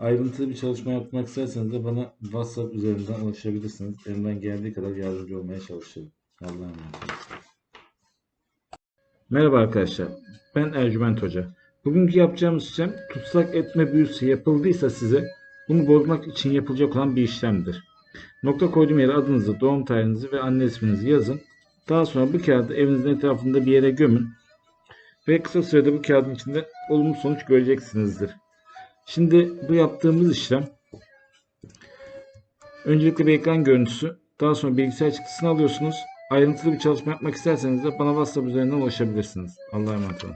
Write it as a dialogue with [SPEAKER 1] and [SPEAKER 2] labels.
[SPEAKER 1] Ayrıntılı bir çalışma yapmak isterseniz de bana WhatsApp üzerinden ulaşabilirsiniz. Elimden geldiği kadar yardımcı olmaya çalışırım. Allah'a emanet. Merhaba arkadaşlar. Ben Ercüment Hoca. Bugünkü yapacağımız işlem tutsak etme büyüsü yapıldıysa size bunu bozmak için yapılacak olan bir işlemdir. Nokta koyduğum yere adınızı, doğum tarihinizi ve anne isminizi yazın. Daha sonra bu kağıdı evinizin etrafında bir yere gömün. Ve kısa sürede bu kağıdın içinde olumlu sonuç göreceksinizdir. Şimdi bu yaptığımız işlem öncelikle bir ekran görüntüsü, daha sonra bilgisayar çıktısını alıyorsunuz. Ayrıntılı bir çalışma yapmak isterseniz de bana WhatsApp üzerinden ulaşabilirsiniz. Allah'a emanet olun.